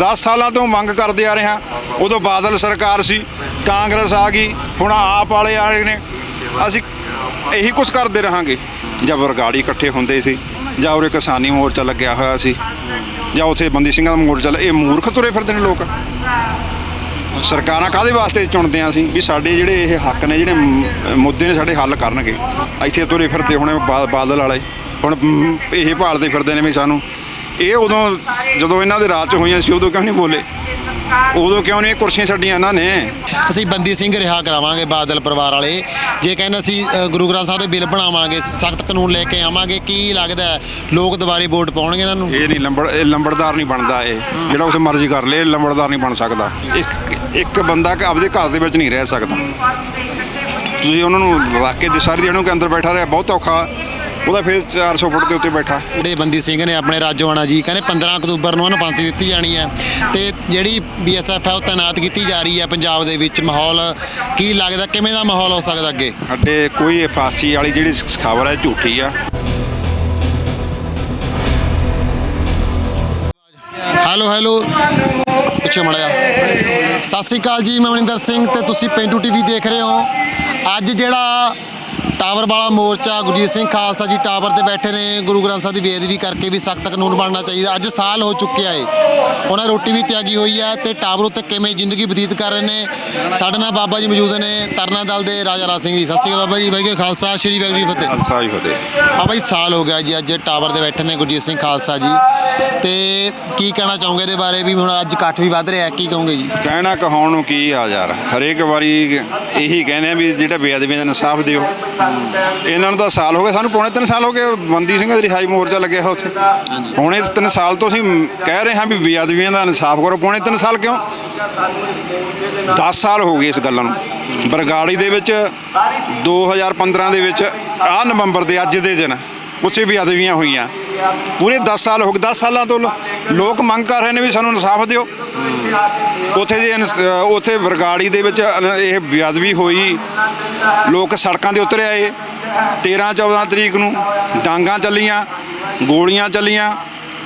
10 ਸਾਲਾਂ ਤੋਂ ਮੰਗ ਕਰਦੇ ਆ ਰਹੇ ਹਾਂ। ਉਦੋਂ ਬਾਦਲ ਸਰਕਾਰ ਸੀ ਕਾਂਗਰਸ ਆ ਗਈ ਹੁਣ ਆਪ ਵਾਲੇ ਆ ਰਹੇ ਨੇ। ਅਸੀਂ ਇਹੀ ਕੁਝ ਕਰਦੇ ਰਹਾਂਗੇ। ਜਾਂ ਵਰਗਾੜੀ ਇਕੱਠੇ ਹੁੰਦੇ ਸੀ ਜਾਂ ਉਰੇ ਕਿਸਾਨੀ ਮੋਰਚਾ ਲੱਗਿਆ ਹੋਇਆ ਸੀ ਜਾਂ ਉੱਥੇ ਬੰਦੀ ਸਿੰਘਾਂ ਦਾ ਮੋਰਚਾ ਇਹ ਮੂਰਖ ਤੁਰੇ ਫਿਰਦੇ ਨੇ ਲੋਕ। ਸਰਕਾਰਾਂ ਕਾਦੇ ਵਾਸਤੇ ਚੁਣਦੇ ਆ ਅਸੀਂ? ਵੀ ਸਾਡੇ ਜਿਹੜੇ ਇਹ ਹੱਕ ਨੇ ਜਿਹੜੇ ਮੁੱਦੇ ਨੇ ਸਾਡੇ ਹੱਲ ਕਰਨਗੇ। ਇੱਥੇ ਤੁਰੇ ਫਿਰਦੇ ਹੁਣ ਬਾਦਲ ਵਾਲੇ। ਹੁਣ ਮ, ਇਹ ਭਾਲਦੇ ਫਿਰਦੇ ਨੇ ਵੀ ਸਾਨੂੰ ਇਹ ਉਦੋਂ ਜਦੋਂ ਇਹਨਾਂ ਦੇ ਰਾਜ ਚ ਹੋਈਆਂ ਸੀ ਉਦੋਂ ਕਿਉਂ ਨਹੀਂ ਬੋਲੇ? ਉਦੋਂ ਕਿਉਂ ਨਹੀਂ ਇਹ ਕੁਰਸੀਆਂ ਛੱਡੀਆਂ ਇਹਨਾਂ ਨੇ? ਅਸੀਂ ਬੰਦੀ ਸਿੰਘ ਰਿਹਾ ਕਰਾਵਾਂਗੇ ਬਾਦਲ ਪਰਿਵਾਰ ਵਾਲੇ। ਜੇ ਕਹਿੰਦੇ ਅਸੀਂ ਅ, ਗੁਰੂ ਗ੍ਰੰਥ ਸਾਹਿਬ ਦੇ ਬਿੱਲ ਬਣਾਵਾਂਗੇ ਸਖਤ ਕਾਨੂੰਨ ਲੈ ਕੇ ਆਵਾਂਗੇ ਕੀ ਲੱਗਦਾ ਹੈ, ਲੋਕ ਦੁਬਾਰੇ ਵੋਟ ਪਾਉਣਗੇ ਇਹਨਾਂ ਨੂੰ? ਇਹ ਨਹੀਂ ਲੰਬੜ ਇਹ ਲੰਬੜਦਾਰ ਨਹੀਂ ਬਣਦਾ ਇਹ। ਜਿਹੜਾ ਉਸੇ ਮਰਜ਼ੀ ਕਰ ਲੇ ਲੰਬੜਦਾਰ ਨਹੀਂ ਬਣ ਸਕਦਾ। ਇੱਕ ਇੱਕ ਬੰਦਾ ਕਿ ਆਪਦੇ ਘਰ ਦੇ ਵਿੱਚ ਨਹੀਂ ਰਹਿ ਸਕਦਾ। ਤੁਸੀਂ ਉਹਨਾਂ ਨੂੰ ਰੱਖ ਕੇ ਦੇ ਸਾਰੀ ਦਿਨ ਉਹਨੂੰ ਅੰਦਰ ਬੈਠਾ ਰਿਹਾ ਬਹੁਤ ਔਖਾ। ਉਹਦਾ ਫਿਰ 400 ਫੁੱਟ ਦੇ ਉੱਤੇ ਬੈਠਾ। ਜਿਹੜੇ ਬੰਦੀ ਸਿੰਘ ਨੇ ਆਪਣੇ ਰਾਜੋਆਣਾ ਜੀ ਕਹਿੰਦੇ 15 ਅਕਤੂਬਰ ਨੂੰ ਉਹਨੂੰ ਫਾਂਸੀ ਦਿੱਤੀ ਜਾਣੀ ਹੈ। ਤੇ ਜਿਹੜੀ ਬੀਐਸਐਫ ਹੈ ਉਹ ਤਾਇਨਾਤ ਕੀਤੀ ਜਾ ਰਹੀ ਹੈ ਪੰਜਾਬ ਦੇ ਵਿੱਚ। ਮਾਹੌਲ ਕੀ ਲੱਗਦਾ ਕਿਵੇਂ ਦਾ ਮਾਹੌਲ ਹੋ ਸਕਦਾ ਅੱਗੇ? ਸਾਡੇ ਕੋਈ ਫਾਂਸੀ ਵਾਲੀ ਜਿਹੜੀ ਖਬਰ ਹੈ ਝੂਠੀ ਆ। Hello hello. ਪਿੱਛੇ ਮੜਿਆ ਸਤਿ ਸ੍ਰੀ ਅਕਾਲ ਜੀ ਮੈਂ ਮਨਿੰਦਰ ਸਿੰਘ ਤੇ ਤੁਸੀਂ ਪਿੰਡੂ ਟੀਵੀ ਦੇਖ ਰਹੇ ਹੋ। ਅੱਜ ਜਿਹੜਾ ਟਾਵਰ ਵਾਲਾ ਮੋਰਚਾ ਗੁਰਜੀਤ ਸਿੰਘ ਖਾਲਸਾ ਜੀ ਟਾਵਰ ਤੇ ਬੈਠੇ ਨੇ ਗੁਰੂ ਗ੍ਰੰਥ ਸਾਹਿਬ ਦੀ ਬੇਅਦਬੀ ਕਰਕੇ ਵੀ ਸਖਤ ਕਾਨੂੰਨ ਬਣਨਾ ਚਾਹੀਦਾ। ਅੱਜ ਸਾਲ ਹੋ ਚੁੱਕਿਆ ਏ। ਉਹਨਾਂ ਰੋਟੀ ਵੀ ਤਿਆਗੀ ਹੋਈ ਹੈ ਤੇ ਟਾਵਰ ਉੱਤੇ ਕਿਵੇਂ ਜ਼ਿੰਦਗੀ ਬਤੀਤ ਕਰ ਰਹੇ ਨੇ ਸਾਡੇ ਨਾਲ ਬਾਬਾ ਜੀ ਮੌਜੂਦ ਨੇ ਤਰਨਾ ਦਲ ਦੇ ਰਾਜਾ ਰਾਜ ਸਿੰਘ ਜੀ। ਸਤਿ ਸ੍ਰੀ ਅਕਾਲ ਬਾਬਾ ਜੀ ਵਾਹਿਗੁਰੂ ਖਾਲਸਾ ਸ਼੍ਰੀ ਵਾਹਿਗੁਰੂ ਜੀ ਫਤਿਹ। ਖਾਲਸਾ ਜੀ ਫਤਿਹ। ਬਾਬਾ ਜੀ ਸਾਲ ਹੋ ਗਿਆ ਜੀ ਅੱਜ ਟਾਵਰ ਦੇ ਬੈਠੇ ਨੇ ਗੁਰਜੀਤ ਸਿੰਘ ਖਾਲਸਾ ਜੀ। ਤੇ ਕੀ ਕਹਿਣਾ ਚਾਹੋਗੇ ਇਹਦੇ ਬਾਰੇ? ਵੀ ਹੁਣ ਅੱਜ ਇਕੱਠ ਵੀ ਵੱਧ ਰਿਹਾ ਕੀ ਕਹੋਗੇ ਜੀ? ਕਹਿਣਾ ਕਹਾਉਣ ਨੂੰ ਕੀ ਆ ਯਾਰ ਹਰੇਕ ਵਾਰੀ ਇਹੀ ਕਹਿੰਦੇ ਆ ਵੀ ਜਿਹੜਾ ਬੇਅਦਬੀ ਦਾ ਇਨਸਾਫ ਦਿਓ। ਇਹਨਾਂ ਨੂੰ ਤਾਂ ਸਾਲ ਹੋ ਗਏ ਸਾਨੂੰ ਪੌਣੇ 3 ਸਾਲ ਹੋ ਗਏ ਬੰਦੀ ਸਿੰਘਾਂ ਦੀ ਰਿਹਾਈ ਮੋਰਚਾ ਲੱਗਿਆ ਹੋਇਆ ਉੱਥੇ। ਪੌਣੇ 3 ਸਾਲ ਤੋਂ ਅਸੀਂ ਕਹਿ ਰਹੇ ਹਾਂ ਵੀ ਬੇਅਦਬੀਆਂ ਦਾ ਇਨਸਾਫ ਕਰੋ ਪੌਣੇ 3 ਸਾਲ ਕਿਉਂ? 10 ਸਾਲ ਹੋ ਗਏ ਇਸ ਗੱਲ ਨੂੰ। ਬਰਗਾੜੀ ਦੇ ਵਿੱਚ 2015 ਦੇ ਵਿੱਚ ਆ ਨਵੰਬਰ ਦੇ ਅੱਜ ਦੇ ਦਿਨ ਉੱਥੇ ਵੀ ਅਦਬੀਆਂ ਹੋਈਆਂ। ਪੂਰੇ 10 ਸਾਲ ਹੋ ਗਏ 10 ਸਾਲਾਂ ਤੋਂ ਲੋਕ ਮੰਗ ਕਰ ਰਹੇ ਨੇ ਵੀ ਸਾਨੂੰ ਇਨਸਾਫ ਦਿਓ। ਉੱਥੇ ਦੇ ਇਨਸ- ਉੱਥੇ ਬਰਗਾੜੀ ਦੇ ਵਿੱਚ ਇਹ ਬੇਅਦਬੀ ਹੋਈ। ਲੋਕ ਸੜਕਾਂ ਦੇ ਉਤਰ ਆਏ 13 14 ਤਰੀਕ ਨੂੰ ਡਾਂਗਾਂ ਚੱਲੀਆਂ, ਗੋਲੀਆਂ ਚੱਲੀਆਂ।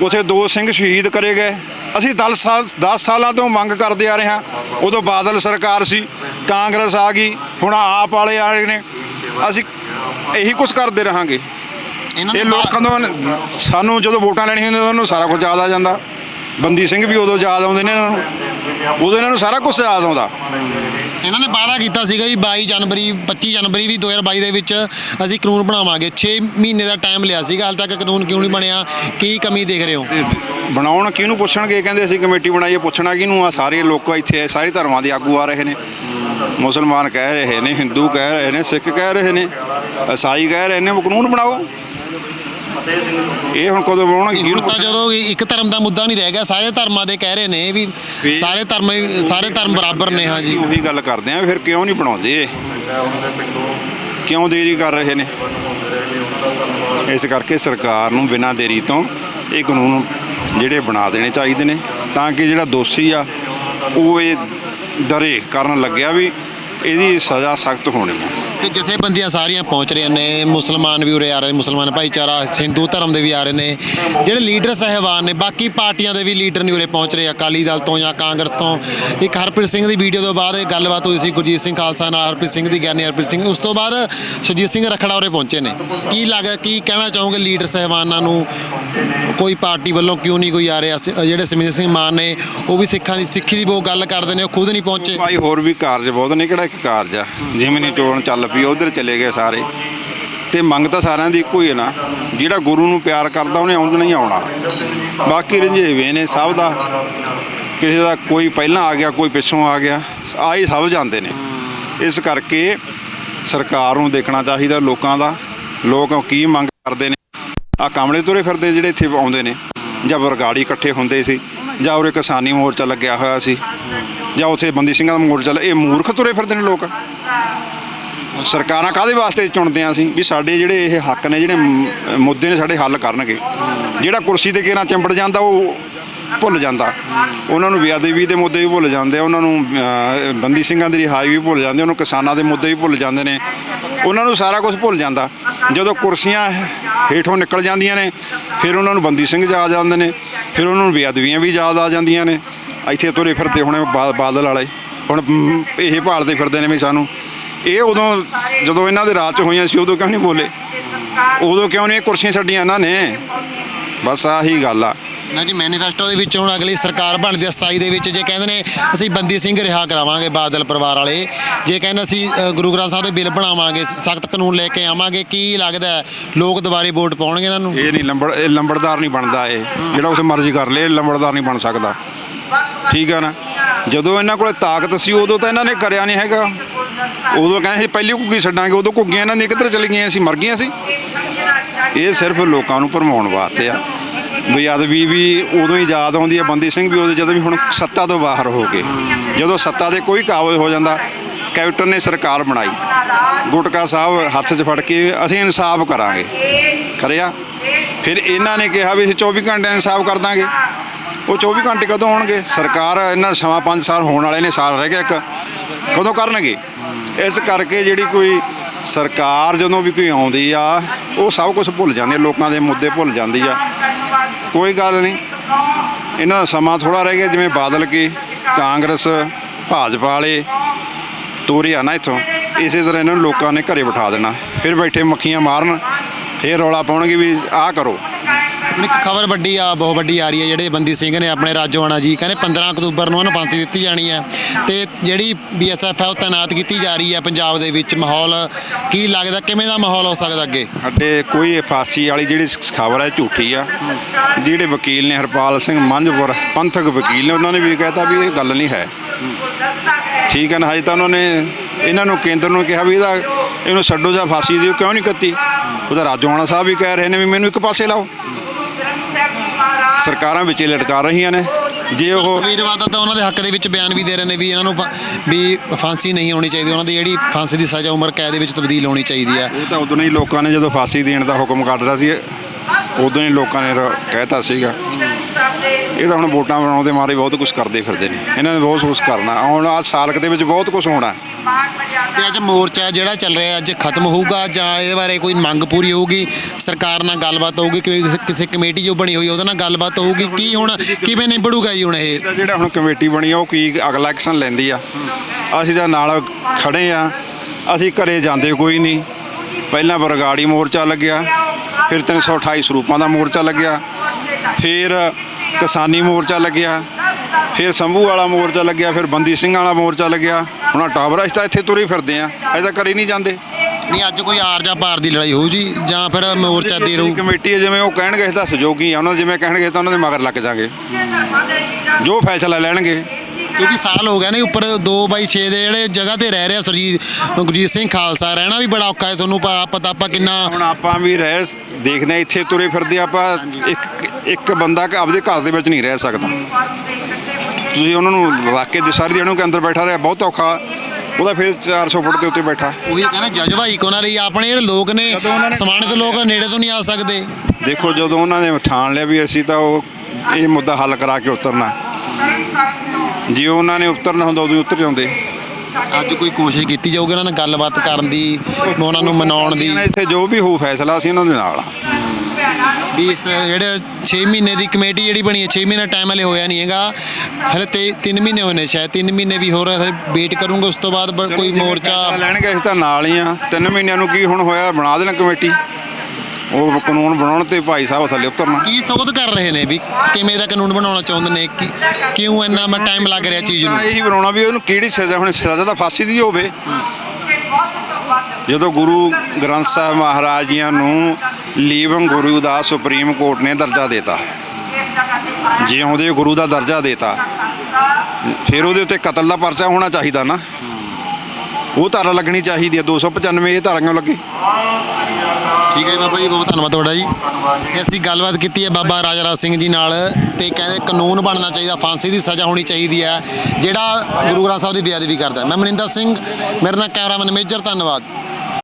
ਉੱਥੇ ਦੋ ਸਿੰਘ ਸ਼ਹੀਦ ਕਰੇ ਗਏ। ਅਸੀਂ 10 ਸਾਲ 10 ਸਾਲਾਂ ਤੋਂ ਮੰਗ ਕਰਦੇ ਆ ਰਹੇ ਹਾਂ। ਉਦੋਂ ਬਾਦਲ ਸਰਕਾਰ ਸੀ, ਕਾਂਗਰਸ ਆ ਗਈ, ਹੁਣ ਆਪ ਵਾਲੇ ਆ ਰਹੇ ਨੇ। ਅਸੀਂ ਇਹੀ ਕੁਝ ਕਰਦੇ ਰਹਾਂਗੇ। ਇਹ ਲੋਕਾਂ ਤੋਂ ਸਾਨੂੰ ਜਦੋਂ ਵੋਟਾਂ ਲੈਣੀਆਂ ਹੁੰਦੀਆਂ ਉਹਨਾਂ ਨੂੰ ਸਾਰਾ ਕੁਝ ਯਾਦ ਆ ਜਾਂਦਾ। ਬੰਦੀ ਸਿੰਘ ਵੀ ਉਦੋਂ ਯਾਦ ਆਉਂਦੇ ਨੇ ਇਹਨਾਂ ਨੂੰ। ਉਦੋਂ ਇਹਨਾਂ ਨੂੰ ਸਾਰਾ ਕੁਝ ਯਾਦ ਆਉਂਦਾ। ਇਹਨਾਂ ਨੇ ਵਾਅਦਾ ਕੀਤਾ ਸੀਗਾ ਵੀ 22 ਜਨਵਰੀ 25 ਜਨਵਰੀ ਵੀ 2022 ਦੇ ਵਿੱਚ ਅਸੀਂ ਕਾਨੂੰਨ ਬਣਾਵਾਂਗੇ। 6 ਮਹੀਨੇ ਦਾ ਟਾਈਮ ਲਿਆ ਸੀਗਾ ਹਾਲ ਤੱਕ ਕਾਨੂੰਨ ਕਿਉਂ ਨਹੀਂ ਬਣਿਆ? ਕੀ ਕਮੀ ਦੇਖ ਰਹੇ ਹੋ? ਬਣਾਉਣ ਕਿਹਨੂੰ ਪੁੱਛਣਗੇ? ਕਹਿੰਦੇ ਅਸੀਂ ਕਮੇਟੀ ਬਣਾਈਏ ਪੁੱਛਣਾ ਕਿਹਨੂੰ ਆ? ਸਾਰੇ ਲੋਕ ਇੱਥੇ ਸਾਰੇ ਧਰਮਾਂ ਦੇ ਆਗੂ ਆ ਰਹੇ ਨੇ। ਮੁਸਲਮਾਨ ਕਹਿ ਰਹੇ ਨੇ ਹਿੰਦੂ ਕਹਿ ਰਹੇ ਨੇ ਸਿੱਖ ਕਹਿ ਰਹੇ ਨੇ ਈਸਾਈ ਕਹਿ ਰਹੇ ਨੇ ਉਹ ਕਾਨੂੰਨ ਬਣਾਓ। ਇਹ ਹੁਣ ਕਦੋਂ ਬਣਾਉਣਗੇ ਹੁਣ ਤਾਂ ਜਦੋਂ ਇੱਕ ਧਰਮ ਦਾ ਮੁੱਦਾ ਨਹੀਂ ਰਹਿ ਗਿਆ ਸਾਰੇ ਧਰਮਾਂ ਦੇ ਕਹਿ ਰਹੇ ਨੇ ਵੀ ਸਾਰੇ ਧਰਮ ਸਾਰੇ ਧਰਮ ਬਰਾਬਰ ਨੇ ਹਾਂ ਜੀ ਉਹੀ ਗੱਲ ਕਰਦੇ ਆ ਫਿਰ ਕਿਉਂ ਨਹੀਂ ਬਣਾਉਂਦੇ? ਕਿਉਂ ਦੇਰੀ ਕਰ ਰਹੇ ਨੇ? ਇਸ ਕਰਕੇ ਸਰਕਾਰ ਨੂੰ ਬਿਨਾਂ ਦੇਰੀ ਤੋਂ ਇਹ ਕਾਨੂੰਨ ਜਿਹੜੇ ਬਣਾ ਦੇਣੇ ਚਾਹੀਦੇ ਨੇ ਤਾਂ ਕਿ ਜਿਹੜਾ ਦੋਸ਼ੀ ਆ ਉਹ ਇਹ ਡਰੇ ਕਰਨ ਲੱਗਿਆ ਵੀ ਇਹਦੀ ਸਜ਼ਾ ਸਖਤ ਹੋਣੀ ਹੈ। ਤੇ ਜਥੇਬੰਦੀਆਂ ਸਾਰੀਆਂ ਪਹੁੰਚ ਰਹੀਆਂ ਨੇ, ਮੁਸਲਮਾਨ ਵੀ ਉਰੇ ਆ ਰਹੇ ਨੇ, ਮੁਸਲਮਾਨ ਭਾਈਚਾਰਾ, ਹਿੰਦੂ ਧਰਮ ਦੇ ਵੀ ਆ ਰਹੇ ਨੇ। ਜਿਹੜੇ ਲੀਡਰ ਸਹਿਬਾਨ ਨੇ, ਬਾਕੀ ਪਾਰਟੀਆਂ ਦੇ ਵੀ ਲੀਡਰ ਨਹੀਂ ਉਰੇ ਪਹੁੰਚ ਰਹੇ, ਅਕਾਲੀ ਦਲ ਤੋਂ ਜਾਂ ਕਾਂਗਰਸ ਤੋਂ। ਇੱਕ ਹਰਪ੍ਰੀਤ ਸਿੰਘ ਦੀ ਵੀਡੀਓ ਤੋਂ ਬਾਅਦ ਇਹ ਗੱਲਬਾਤ ਹੋਈ ਸੀ ਗੁਰਜੀਤ ਸਿੰਘ ਖਾਲਸਾ ਨਾਲ, ਹਰਪ੍ਰੀਤ ਸਿੰਘ ਦੀ ਗਿਆਨੀ ਹਰਪ੍ਰੀਤ ਸਿੰਘ। ਉਸ ਤੋਂ ਬਾਅਦ ਸੁਰਜੀਤ ਸਿੰਘ ਰਖੜਾ ਉਰੇ ਪਹੁੰਚੇ ਨੇ। ਕੀ ਲੱਗਦਾ ਕੀ ਕਹਿਣਾ ਚਾਹੋਗੇ ਲੀਡਰ ਸਹਿਬਾਨਾਂ ਨੂੰ? ਕੋਈ ਪਾਰਟੀ ਵੱਲੋਂ ਕਿਉਂ ਨਹੀਂ ਕੋਈ ਆ ਰਿਹਾ? ਜਿਹੜੇ ਸਮਿੰਦਰ ਸਿੰਘ ਮਾਨ ਨੇ, ਉਹ ਵੀ ਸਿੱਖਾਂ ਦੀ, ਸਿੱਖੀ ਦੀ ਬਹੁਤ ਗੱਲ ਕਰਦੇ ਨੇ, ਉਹ ਖੁਦ ਨਹੀਂ ਪਹੁੰਚੇ। ਭਾਈ ਹੋਰ ਵੀ ਕਾਰਜ ਬਹੁਤ ਨੇ, ਕਿਹੜਾ ਇੱਕ ਕਾਰਜ ਆ? ਜਿਮਨੀ ਟੋਨ ਚੱਲ ਵੀ ਉਧਰ ਚਲੇ ਗਏ ਸਾਰੇ। ਤੇ ਮੰਗ ਤਾਂ ਸਾਰਿਆਂ ਦੀ ਇੱਕੋ ਹੀ ਹੈ ਨਾ, ਜਿਹੜਾ ਗੁਰੂ ਨੂੰ ਪਿਆਰ ਕਰਦਾ ਉਹਨੇ ਆਉਂਦ ਨਹੀਂ ਆਉਣਾ। ਬਾਕੀ ਰੰਝੇਵੇਂ ਨੇ ਸਭ ਦਾ, ਕਿਸੇ ਦਾ ਕੋਈ ਪਹਿਲਾਂ ਆ ਗਿਆ, ਕੋਈ ਪਿੱਛੋਂ ਆ ਗਿਆ, ਆਹੀ ਸਭ ਜਾਂਦੇ ਨੇ। ਇਸ ਕਰਕੇ ਸਰਕਾਰ ਨੂੰ ਦੇਖਣਾ ਚਾਹੀਦਾ ਲੋਕਾਂ ਦਾ, ਲੋਕ ਕੀ ਮੰਗ ਕਰਦੇ ਨੇ। ਆ ਕਾਮਲੇ ਤੁਰੇ ਫਿਰਦੇ ਜਿਹੜੇ ਇੱਥੇ ਆਉਂਦੇ ਨੇ, ਜਾਂ ਬਰਗਾੜੀ ਇਕੱਠੇ ਹੁੰਦੇ ਸੀ, ਜਾਂ ਉਰੇ ਕਿਸਾਨੀ ਮੋਰਚਾ ਲੱਗਿਆ ਹੋਇਆ ਸੀ, ਜਾਂ ਉੱਥੇ ਬੰਦੀ ਸਿੰਘਾਂ ਦਾ ਮੋਰਚਾ ਇਹ ਮੂਰਖ ਤੁਰੇ ਫਿਰਦੇ ਨੇ ਲੋਕ। ਸਰਕਾਰਾਂ ਕਾਦੇ ਵਾਸਤੇ ਚੁਣਦੇ ਆ ਅਸੀਂ? ਵੀ ਸਾਡੇ ਜਿਹੜੇ ਇਹ ਹੱਕ ਨੇ ਜਿਹੜੇ ਮੁੱਦੇ ਨੇ ਸਾਡੇ ਹੱਲ ਕਰਨਗੇ। ਜਿਹੜਾ ਕੁਰਸੀ ਤੇ ਕਿਹਨਾਂ ਚੰਬੜ ਜਾਂਦਾ ਉਹ ਭੁੱਲ ਜਾਂਦਾ। ਉਹਨਾਂ ਨੂੰ ਬੇਅਦਬੀ ਦੇ ਮੁੱਦੇ ਵੀ ਭੁੱਲ ਜਾਂਦੇ ਆ ਉਹਨਾਂ ਨੂੰ ਬੰਦੀ ਸਿੰਘਾਂ ਦੀ ਰਿਹਾਈ ਵੀ ਭੁੱਲ ਜਾਂਦੇ ਉਹਨਾਂ ਨੂੰ ਕਿਸਾਨਾਂ ਦੇ ਮੁੱਦੇ ਵੀ ਭੁੱਲ ਜਾਂਦੇ ਨੇ। ਉਹਨਾਂ ਨੂੰ ਸਾਰਾ ਕੁਝ ਭੁੱਲ ਜਾਂਦਾ। ਜਦੋਂ ਕੁਰਸੀਆਂ ਹੇਠੋਂ ਨਿਕਲ ਜਾਂਦੀਆਂ ਨੇ ਫਿਰ ਉਹਨਾਂ ਨੂੰ ਬੰਦੀ ਸਿੰਘ ਯਾਦ ਆ ਜਾਂਦੇ ਨੇ ਫਿਰ ਉਹਨਾਂ ਨੂੰ ਬੇਅਦਬੀਆਂ ਵੀ ਯਾਦ ਆ ਜਾਂਦੀਆਂ ਨੇ। ਇੱਥੇ ਤੁਰੇ ਫਿਰਦੇ ਹੁਣ ਬਾ- ਬਾਦਲ ਵਾਲੇ। ਹੁਣ ਮ, ਇਹ ਭਾਲਦੇ ਫਿਰਦੇ ਨੇ ਵੀ ਸਾਨੂੰ। ਇਹ ਉਦੋਂ ਜਦੋਂ ਇਹਨਾਂ ਦੇ ਰਾਜ ਚ ਹੋਈਆਂ ਸੀ ਉਦੋਂ ਕਿਉਂ ਨਹੀਂ ਬੋਲੇ? ਉਦੋਂ ਕਿਉਂ ਨਹੀਂ ਇਹ ਕੁਰਸੀਆਂ ਛੱਡੀਆਂ ਇਹਨਾਂ ਨੇ? ਬਸ ਆਹੀ ਗੱਲ ਆ। ਨਾ ਜੀ ਮੈਨੀਫੈਸਟੋ ਦੇ ਵਿੱਚ ਹੁਣ ਅਗਲੀ ਸਰਕਾਰ ਬਣਦੀ ਹੈ 27 ਦੇ ਵਿੱਚ ਜੇ ਕਹਿੰਦੇ ਨੇ ਅਸੀਂ ਬੰਦੀ ਸਿੰਘ ਰਿਹਾ ਕਰਾਵਾਂਗੇ ਬਾਦਲ ਪਰਿਵਾਰ ਵਾਲੇ ਜੇ ਕਹਿੰਦੇ ਅਸੀਂ ਅ, ਗੁਰੂ ਗ੍ਰੰਥ ਸਾਹਿਬ ਦੇ ਬਿੱਲ ਬਣਾਵਾਂਗੇ ਸਖਤ ਕਾਨੂੰਨ ਲੈ ਕੇ ਆਵਾਂਗੇ ਕੀ ਲੱਗਦਾ ਹੈ ਲੋਕ ਦੁਬਾਰੇ ਵੋਟ ਪਾਉਣਗੇ ਇਹਨਾਂ ਨੂੰ? ਇਹ ਨਹੀਂ ਲੰਬੜ ਇਹ ਲੰਬੜਦਾਰ ਨਹੀਂ ਬਣਦਾ ਇਹ। ਜਿਹੜਾ ਉਸੇ ਮਰਜ਼ੀ ਕਰ ਲੇ ਲੰਬੜਦਾਰ ਨਹੀਂ ਬਣ ਸਕਦਾ। ਠੀਕ ਆ ਨਾ? ਜਦੋਂ ਇਹਨਾਂ ਕੋਲੇ ਤਾਕਤ ਸੀ ਉਦੋਂ ਤਾਂ ਇਹਨਾਂ ਨੇ ਕਰਿਆ ਨਹੀਂ ਹੈਗਾ। ਉਦੋਂ ਕਹਿੰਦੇ ਸੀ, ਪਹਿਲੀ ਘੁੱਗੀ ਛੱਡਾਂਗੇ, ਉਦੋਂ ਘੁੱਗੀਆਂ ਇਹਨਾਂ ਦੀਆਂ ਕਿੱਧਰ ਚਲੀ ਗਈਆਂ ਸੀ? ਮਰ ਗਈਆਂ ਸੀ? ਇਹ ਸਿਰਫ ਲੋਕਾਂ ਨੂੰ ਭਰਮਾਉਣ ਵਾਸਤੇ ਆ। ਵੀ ਜਦ ਵੀ ਵੀ ਉਦੋਂ ਹੀ ਯਾਦ ਆਉਂਦੀ ਹੈ ਬੰਦੀ ਸਿੰਘ ਵੀ ਉਦੋਂ, ਜਦੋਂ ਵੀ ਹੁਣ ਸੱਤਾ ਤੋਂ ਬਾਹਰ ਹੋ ਕੇ, ਜਦੋਂ ਸੱਤਾ ਦੇ ਕੋਈ ਕਾਬਜ ਹੋ ਜਾਂਦਾ, ਕੈਪਟਨ ਨੇ ਸਰਕਾਰ ਬਣਾਈ। ਗੁਟਕਾ ਸਾਹਿਬ ਹੱਥ 'ਚ ਫੜ ਕੇ, ਅਸੀਂ ਇਨਸਾਫ ਕਰਾਂਗੇ। ਕਰਿਆ? ਫਿਰ ਇਹਨਾਂ ਨੇ ਕਿਹਾ ਵੀ ਅਸੀਂ 24 ਘੰਟੇ ਇਨਸਾਫ ਕਰ ਦਾਂਗੇ। ਉਹ 24 ਘੰਟੇ ਕਦੋਂ ਆਉਣਗੇ ਸਰਕਾਰ ਇਹਨਾਂ ਦਾ ਸਮਾਂ 5 ਸਾਲ ਹੋਣ ਵਾਲੇ ਨੇ, ਸਾਲ ਰਹਿ ਗਿਆ ਇੱਕ। ਕਦੋਂ ਕਰਨਗੇ? ਇਸ ਕਰਕੇ ਜਿਹੜੀ ਕੋਈ ਸਰਕਾਰ ਜਦੋਂ ਵੀ ਕੋਈ ਆਉਂਦੀ ਆ, ਉਹ ਸਭ ਕੁਝ ਭੁੱਲ ਜਾਂਦੀ ਆ, ਲੋਕਾਂ ਦੇ ਮੁੱਦੇ ਭੁੱਲ ਜਾਂਦੀ ਆ। ਕੋਈ ਗੱਲ ਨਹੀਂ। ਇਹਨਾਂ ਦਾ ਸਮਾਂ ਥੋੜਾ ਰਹਿ ਗਿਆ, ਜਿਵੇਂ ਬਾਦਲ ਕੇ, ਕਾਂਗਰਸ, ਭਾਜਪਾ ਵਾਲੇ ਤੋਰਿਆ ਨਾ ਇੱਥੋਂ। ਇਸੇ ਤਰ੍ਹਾਂ ਇਹਨਾਂ ਨੂੰ ਲੋਕਾਂ ਨੇ ਘਰੇ ਬਿਠਾ ਦੇਣਾ। ਫਿਰ ਬੈਠੇ ਮੱਖੀਆਂ ਮਾਰਨ, ਫਿਰ ਰੌਲਾ ਪਾਉਣਗੇ ਵੀ ਆਹ ਕਰੋ। ਹੁਣ ਇੱਕ ਖਬਰ ਵੱਡੀ ਆ, ਬਹੁਤ ਵੱਡੀ ਆ ਰਹੀ ਹੈ, ਜਿਹੜੇ ਬੰਦੀ ਸਿੰਘ ਨੇ ਆਪਣੇ ਰਾਜੋਆਣਾ ਜੀ, ਕਹਿੰਦੇ 15 ਅਕਤੂਬਰ ਨੂੰ ਉਹਨੂੰ ਫਾਂਸੀ ਦਿੱਤੀ ਜਾਣੀ ਹੈ। ਤੇ ਜਿਹੜੀ ਬੀਐਸਐਫ ਹੈ ਉਹ ਤਾਇਨਾਤ ਕੀਤੀ ਜਾ ਰਹੀ ਹੈ ਪੰਜਾਬ ਦੇ ਵਿੱਚ। ਮਾਹੌਲ ਕੀ ਲੱਗਦਾ, ਕਿਵੇਂ ਦਾ ਮਾਹੌਲ ਹੋ ਸਕਦਾ ਅੱਗੇ? ਸਾਡੇ ਕੋਈ ਫਾਸੀ ਵਾਲੀ ਜਿਹੜੀ ਖਬਰ ਹੈ ਝੂਠੀ ਆ। ਜਿਹੜੇ ਵਕੀਲ ਨੇ ਹਰਪਾਲ ਸਿੰਘ ਮੰਝਪੁਰ, ਪੰਥਕ ਵਕੀਲ ਨੇ, ਉਹਨਾਂ ਨੇ ਵੀ ਕਹਿਤਾ ਵੀ ਇਹ ਗੱਲ ਨਹੀਂ ਹੈ। ਠੀਕ ਹੈ ਨਾ, ਹਜੇ ਤਾਂ ਉਹਨਾਂ ਨੇ ਇਹਨਾਂ ਨੂੰ ਕੇਂਦਰ ਨੂੰ ਕਿਹਾ ਵੀ ਇਹਦਾ, ਇਹਨੂੰ ਛੱਡੋ ਜਾਂ ਫਾਸੀ ਦਿਓ, ਕਿਉਂ ਨਹੀਂ ਕੱਤੀ? ਉਹਦਾ ਰਾਜੋਆਣਾ ਸਾਹਿਬ ਵੀ ਕਹਿ ਰਹੇ ਨੇ ਵੀ ਮੈਨੂੰ ਇੱਕ ਪਾਸੇ ਲਾਓ। ਸਰਕਾਰਾਂ ਵਿੱਚ ਹੀ ਲਟਕਾ ਰਹੀਆਂ ਨੇ। ਜੇ ਉਹ ਵੀਰਵਾਦਾ ਤਾਂ ਉਹਨਾਂ ਦੇ ਹੱਕ ਦੇ ਵਿੱਚ ਬਿਆਨ ਵੀ ਦੇ ਰਹੇ ਨੇ ਵੀ ਇਹਨਾਂ ਨੂੰ ਫਾ- ਵੀ ਫਾਂਸੀ ਨਹੀਂ ਹੋਣੀ ਚਾਹੀਦੀ। ਉਹਨਾਂ ਦੀ ਜਿਹੜੀ ਫਾਂਸੀ ਦੀ ਸਜ਼ਾ ਉਮਰ ਕੈਦ ਦੇ ਵਿੱਚ ਤਬਦੀਲ ਹੋਣੀ ਚਾਹੀਦੀ ਹੈ। ਉਹ ਤਾਂ ਉਦੋਂ ਹੀ ਲੋਕਾਂ ਨੇ ਜਦੋਂ ਫਾਸੀ ਦੇਣ ਦਾ ਹੁਕਮ ਕੱਢ ਰਿਹਾ ਸੀ ਉਦੋਂ ਹੀ ਲੋਕਾਂ ਨੇ ਰ- ਕਹਿਤਾ ਸੀਗਾ। ਇਹ ਤਾਂ ਹੁਣ ਵੋਟਾਂ ਬਣਾਉਣ ਦੇ ਮਾਰੇ ਬਹੁਤ ਕੁਝ ਕਰਦੇ ਫਿਰਦੇ ਨੇ। ਇਹਨਾਂ ਨੇ ਬਹੁਤ ਕੁਝ ਕਰਨਾ। ਹੁਣ ਆ ਸਾਲਕ ਦੇ ਵਿੱਚ ਬਹੁਤ ਕੁਝ ਹੋਣਾ। ਤੇ ਅੱਜ ਮੋਰਚਾ ਜਿਹੜਾ ਚੱਲ ਰਿਹਾ ਅੱਜ ਖਤਮ ਹੋਊਗਾ ਜਾਂ ਇਹਦੇ ਬਾਰੇ ਕੋਈ ਮੰਗ ਪੂਰੀ ਹੋਊਗੀ? ਸਰਕਾਰ ਨਾਲ ਗੱਲਬਾਤ ਹੋਊਗੀ ਕਿ ਕਿਸੇ- ਕਮੇਟੀ ਜੋ ਬਣੀ ਹੋਈ ਉਹਦੇ ਨਾਲ ਗੱਲਬਾਤ ਹੋਊਗੀ। ਕੀ ਹੁਣ ਕਿਵੇਂ ਨਿਬੜੂਗਾ ਜੀ ਹੁਣ ਇਹ? ਇਹਦਾ ਜਿਹੜਾ ਹੁਣ ਕਮੇਟੀ ਬਣੀ ਆ, ਉਹ ਕੀ ਅਗਲਾ ਐਕਸ਼ਨ ਲੈਂਦੀ ਆ? ਅਸੀਂ ਤਾਂ ਨਾਲ ਖੜੇ ਆ। ਅਸੀਂ ਘਰੇ ਜਾਂਦੇ ਕੋਈ ਨਹੀਂ। ਪਹਿਲਾਂ ਬਰਗਾੜੀ ਮੋਰਚਾ ਲੱਗਿਆ, ਫਿਰ 328 ਸਰੂਪਾਂ ਦਾ ਮੋਰਚਾ ਲੱਗਿਆ, ਫਿਰ ਕਿਸਾਨੀ ਮੋਰਚਾ ਲੱਗਿਆ, ਫਿਰ ਸੰਭੂ ਵਾਲਾ ਮੋਰਚਾ ਲੱਗਿਆ, ਫਿਰ ਬੰਦੀ ਸਿੰਘ ਵਾਲਾ ਮੋਰਚਾ ਲੱਗਿਆ। ਹੁਣ ਆਹ ਟਾਵਰ ਅਸੀਂ ਤਾਂ ਇੱਥੇ ਤੁਰੇ ਫਿਰਦੇ ਆ। ਅਸੀਂ ਤਾਂ ਘਰੇ ਨਹੀਂ ਜਾਂਦੇ। ਨਹੀਂ ਅੱਜ ਕੋਈ ਆਰ ਜਾਂ ਪਾਰ ਦੀ ਲੜਾਈ ਹੋਊ ਜੀ ਜਾਂ ਫਿਰ ਮੋਰਚਾ ਦੇ ਰਹੂ ਕਮੇਟੀ ਹੈ ਜਿਵੇਂ ਉਹ ਕਹਿਣਗੇ ਤਾਂ ਸਹਿਯੋਗੀ ਆ ਉਹਨਾਂ ਦੇ ਜਿਵੇਂ ਕਹਿਣਗੇ ਤਾਂ ਉਹਨਾਂ ਦੇ ਮਗਰ ਲੱਗ ਜਾਾਂਗੇ। ਜੋ ਫੈਸਲਾ ਲੈਣਗੇ। ਕਿਉਂਕਿ ਸਾਲ ਹੋ ਗਿਆ ਨੇ ਉੱਪਰ 2 ਬਾਈ 6 ਦੇ ਜਿਹੜੇ ਜਗ੍ਹਾ ਤੇ ਰਹਿ ਰਿਹਾ ਸਰਜੀਤ ਗੁਰਜੀਤ ਸਿੰਘ ਖਾਲਸਾ ਰਹਿਣਾ ਵੀ ਬੜਾ ਔਖਾ ਹੈ ਤੁਹਾਨੂੰ ਪਤਾ ਆਪਾਂ ਕਿੰਨਾ ਹੁਣ ਆਪਾਂ ਵੀ ਰਹਿ ਦੇਖਦੇ ਹਾਂ ਇੱਥੇ ਤੁਰੇ ਫਿਰਦੇ ਆਪਾਂ ਇੱਕ ਇੱਕ ਬੰਦਾ ਆਪਦੇ ਘਰ ਦੇ ਵਿੱਚ ਨਹੀਂ ਰਹਿ ਸਕਦਾ। ਤੁਸੀਂ ਉਹਨਾਂ ਨੂੰ ਰੱਖ ਕੇ ਸਾਰੀ ਦਿਨ ਨੂੰ ਅੰਦਰ ਬੈਠਾ ਰਿਹਾ ਬਹੁਤ ਔਖਾ। ਉਹਦਾ ਫਿਰ 400 ਫੁੱਟ ਦੇ ਉੱਤੇ ਬੈਠਾ। ਉਹੀ ਕਹਿੰਦਾ ਜਜ਼ਬਾ ਹੀ ਕੋਨਾਂ ਲਈ ਆਪਣੇ ਜਿਹੜੇ ਲੋਕ ਨੇ ਉਹਨਾਂ ਸਮਾਨਿਤ ਲੋਕ ਨੇੜੇ ਤੋਂ ਨਹੀਂ ਆ ਸਕਦੇ। ਦੇਖੋ ਜਦੋਂ ਉਹਨਾਂ ਨੇ ਠਾਣ ਲਿਆ ਵੀ ਅਸੀਂ ਤਾਂ ਉਹ ਇਹ ਮੁੱਦਾ ਹੱਲ ਕਰਾ ਕੇ ਉਤਰਨਾ। ਜੇ ਉਹਨਾਂ ਨੇ ਉਤਰਨਾ ਹੁੰਦਾ ਉਦੋਂ ਹੀ ਉਤਰ ਜਾਂਦੇ। ਅੱਜ ਕੋਈ ਕੋਸ਼ਿਸ਼ ਕੀਤੀ ਜਾਊਗੀ ਉਹਨਾਂ ਨਾਲ ਗੱਲਬਾਤ ਕਰਨ ਦੀ ਉਹਨਾਂ ਨੂੰ ਮਨਾਉਣ ਦੀ? ਇੱਥੇ ਜੋ ਵੀ ਹੋਊ ਫੈਸਲਾ ਅਸੀਂ ਉਹਨਾਂ ਦੇ ਨਾਲ। ਆ ਵੀ ਇਸ ਜਿਹੜੇ 6 ਮਹੀਨੇ ਦੀ ਕਮੇਟੀ ਜਿਹੜੀ ਬਣੀ ਹੈ 6 ਮਹੀਨੇ ਟਾਈਮ ਹਲੇ ਹੋਇਆ ਨਹੀਂ ਹੈਗਾ। ਹਲੇ ਤੇ 3 ਮਹੀਨੇ ਨੇ ਸ਼ਾਇਦ 3 ਮਹੀਨੇ ਵੀ ਹੋਰ ਵੇਟ ਕਰੂੰਗਾ ਉਸ ਤੋਂ ਬਾਅਦ ਬ- ਕੋਈ ਮੋਰਚਾ ਲੈਣਗੇ ਅਸੀਂ ਤਾਂ ਨਾਲ ਹੀ ਆ ਤਿੰਨ ਮਹੀਨਿਆਂ ਨੂੰ ਕੀ ਹੁਣ ਹੋਇਆ ਬਣਾ ਦੇਣਾ ਕਮੇਟੀ। ਉਹ ਕਾਨੂੰਨ ਬਣਾਉਣ ਤੇ ਭਾਈ ਸਾਹਿਬ ਥੱਲੇ ਉਤਰਨਾ। ਕੀ ਸੋਧ ਕਰ ਰਹੇ ਨੇ ਵੀ ਕਿਵੇਂ ਦਾ ਕਾਨੂੰਨ ਬਣਾਉਣਾ ਚਾਹੁੰਦੇ ਨੇ ਕਿ- ਕਿਉਂ ਇੰਨਾ ਮੈਂ ਟਾਈਮ ਲੱਗ ਰਿਹਾ ਚੀਜ਼ ਤਾਂ ਨੂੰ ਇਹੀ ਬਣਾਉਣਾ ਵੀ ਉਹਨੂੰ ਕਿਹੜੀ ਸਜ਼ਾ ਹੁਣ ਸਜ਼ਾ ਤਾਂ ਫਾਂਸੀ ਦੀ ਹੋਵੇ। ਜਦੋਂ ਗੁਰੂ ਗ੍ਰੰਥ ਸਾਹਿਬ ਮਹਾਰਾਜ ਜੀਆਂ ਨੂੰ ਲੀਵਿੰਗ ਗੁਰੂ ਦਾ ਸੁਪਰੀਮ ਕੋਰਟ ਨੇ ਦਰਜਾ ਦਿੱਤਾ। ਜਿਉਂਦੇ ਗੁਰੂ ਦਾ ਦਰਜਾ ਦਿੱਤਾ ਫਿਰ ਉਹਦੇ ਉੱਤੇ ਕਤਲ ਦਾ ਪਰਚਾ ਹੋਣਾ ਚਾਹੀਦਾ ਨਾ। ਉਹ ਧਾਰਾ ਲੱਗਣੀ ਚਾਹੀਦੀ ਹੈ 295 ਇਹ ਧਾਰਾ ਕਿਉਂ ਲੱਗੀ। ਠੀਕ ਹੈ ਜੀ ਬਾਬਾ ਜੀ ਬਹੁਤ ਧੰਨਵਾਦ ਤੁਹਾਡਾ ਜੀ। ਇਹ ਅਸੀਂ ਗੱਲਬਾਤ ਕੀਤੀ ਹੈ ਬਾਬਾ ਰਾਜਾ ਰਾਜ ਸਿੰਘ ਜੀ ਨਾਲ ਤੇ ਕਹਿੰਦੇ ਕਾਨੂੰਨ ਬਣਨਾ ਚਾਹੀਦਾ ਫਾਂਸੀ ਦੀ ਸਜ਼ਾ ਹੋਣੀ ਚਾਹੀਦੀ ਹੈ ਜਿਹੜਾ ਗੁਰੂ ਗ੍ਰੰਥ ਸਾਹਿਬ ਦੀ ਬੇਅਦਬੀ ਕਰਦਾ। ਮੈਂ ਮਨਿੰਦਰ ਸਿੰਘ ਮੇਰੇ ਨਾਲ ਕੈਮਰਾਮੈਨ ਮੇਜਰ ਧੰਨਵਾਦ।